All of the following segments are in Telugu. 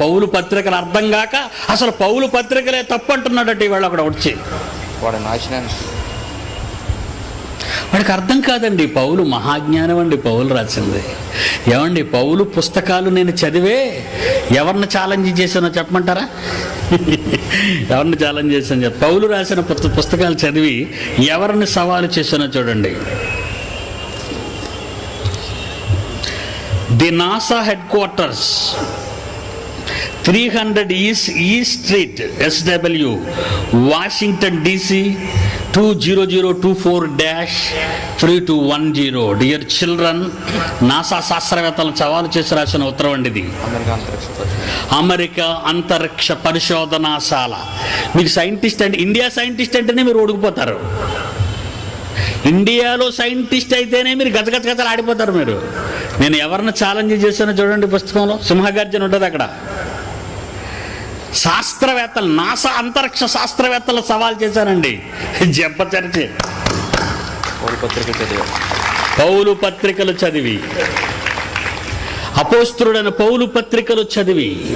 పౌలు పత్రికలు అర్థం కాక అసలు పౌలు పత్రికలే తప్పు అంటున్నాడట ఇవాళ అక్కడ వచ్చి. వాడి నాశనానికి వాడికి అర్థం కాదండి పౌలు మహాజ్ఞానం అండి పౌలు రాసింది. ఏమండి పౌలు పుస్తకాలు నేను చదివే ఎవరిని ఛాలెంజ్ చేశానో చెప్పమంటారా? ఎవరిని ఛాలెంజ్ చేశాను చెప్ప పౌలు రాసిన పుస్త- పుస్తకాలు చదివి ఎవరిని సవాలు చేశానో చూడండి. The NASA headquarters three hundred E E street SW Washington DC two zero zero two four dash three two one zero dear children NASA శాస్త్రవేత్తలను సవాలు చేసి రాసిన ఉత్తరం అండి ఇది. అమెరికా అంతరిక్ష పరిశోధనాశాల మీకు సైంటిస్ట్ అంటే ఇండియా సైంటిస్ట్ అంటేనే మీరు ఓడిపోతారు. ఇండియాలో సైంటిస్ట్ అయితేనే మీరు గజగజగజలు ఆడిపోతారు మీరు. నేను ఎవరిని ఛాలెంజ్ చేశానో చూడండి పుస్తకంలో. సింహగర్జన ఉంటుంది అక్కడ. శాస్త్రవేత్తలు నాసా అంతరిక్ష శాస్త్రవేత్తలు సవాల్ చేశానండి జబ్బచరిచి పౌలు పత్రికలు చదివి. అపోస్తుడైన పౌలు పత్రికలు చదివి.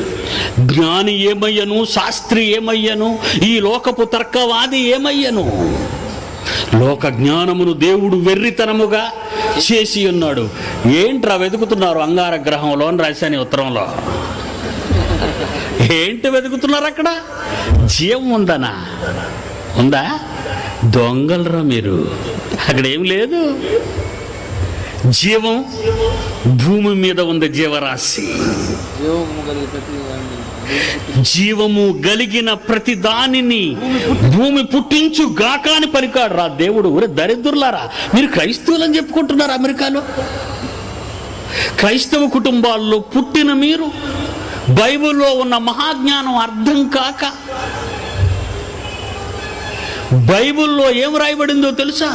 జ్ఞాని ఏమయ్యను శాస్త్రి ఏమయ్యను ఈ లోకపు తర్కవాది ఏమయ్యను? లోక జ్ఞానమును దేవుడు వెర్రితనముగా చేసి ఉన్నాడు. ఏంట్రా వెతుకుతున్నారు అంగార గ్రహంలో అని రాశాను ఉత్తరంలో. ఏంటి వెతుకుతున్నారు అక్కడ? జీవం ఉందనా? ఉందా? దొంగలరా మీరు? అక్కడ ఏం లేదు. జీవం భూమి మీద ఉంది జీవరాశి. జీవము కలిగిన ప్రతి దానిని భూమి పుట్టించు గాక అని పలికాడు రా దేవుడు. ఒరే దరిద్రులారా మీరు క్రైస్తవులని చెప్పుకుంటున్నారు అమెరికాలో? క్రైస్తవ కుటుంబాల్లో పుట్టిన మీరు బైబిల్లో ఉన్న మహాజ్ఞానం అర్థం కాక బైబిల్లో ఏం రాయబడిందో తెలుసా?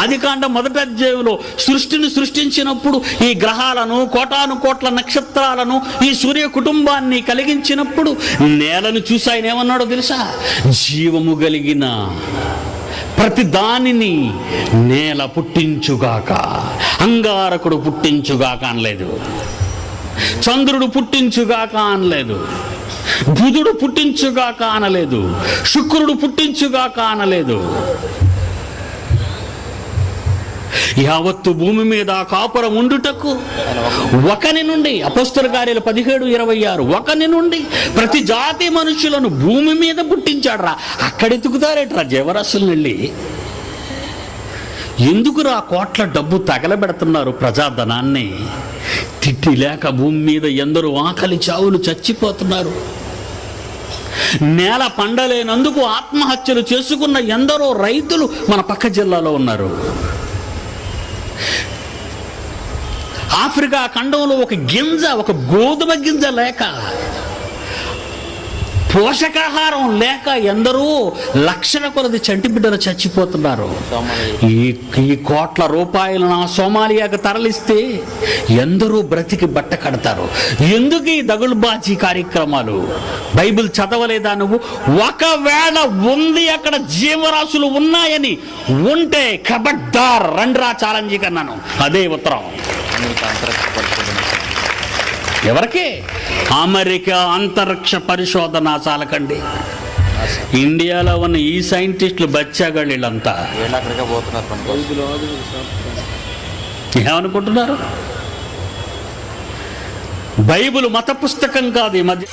ఆదికాండ మొదటి అధ్యాయంలో సృష్టిని సృష్టించినప్పుడు ఈ గ్రహాలను కోటాను కోట్ల నక్షత్రాలను ఈ సూర్య కుటుంబాన్ని కలిగించినప్పుడు నేలను చూసి ఆయన ఏమన్నాడో తెలుసా? జీవము కలిగిన ప్రతి దానిని నేల పుట్టించుగాక అంగారకుడు పుట్టించుగాక అనలేదు. చంద్రుడు పుట్టించుగాక అనలేదు బుధుడు పుట్టించుగాక అనలేదు శుక్రుడు పుట్టించుగాక అనలేదు యావత్తు భూమి మీద కాపురం ఉండుటకు ఒకని నుండి అపస్తుల కార్యాలు పదిహేడు ఇరవై ఆరు ఒకని నుండి ప్రతి జాతి మనుషులను భూమి మీద పుట్టించాడురా. అక్కడ ఎత్తుకుతారేట్రా జీవరాశులు వెళ్ళి ఎందుకురా కోట్ల డబ్బు తగలబెడుతున్నారు ప్రజాధనాన్ని? తిట్టి లేక భూమి మీద ఎందరో ఆకలి చావులు చచ్చిపోతున్నారు. నేల పండలేనందుకు ఆత్మహత్యలు చేసుకున్న ఎందరో రైతులు మన పక్క జిల్లాలో ఉన్నారు. ఆఫ్రికా ఖండంలో ఒక గింజ ఒక గోధుమ గింజ లేక పోషకాహారం లేక ఎందరూ లక్షల కొలది చంటి బిడ్డలు చచ్చిపోతున్నారు. ఈ ఈ కోట్ల రూపాయలు నా సోమాలియాకు తరలిస్తే ఎందరూ బ్రతికి బట్ట కడతారు. ఎందుకు ఈ దగులుబాజీ కార్యక్రమాలు? బైబిల్ చదవలేదా నువ్వు? ఒకవేళ ఉంది అక్కడ జీవరాశులు ఉన్నాయని ఉంటే కబడ్దార్ రండ్రా ఛాలెంజ్ కన్నాను. అదే ఉత్తరం. ఎవరికి? అమెరికా అంతరిక్ష పరిశోధనాశాలకండి నాసా. ఇండియాలో ఉన్న ఈ సైంటిస్టులు బచ్చాగాళ్ళు వీళ్ళంతా ఏమనుకుంటున్నారు? బైబుల్ మత పుస్తకం కాదు ఈ మధ్య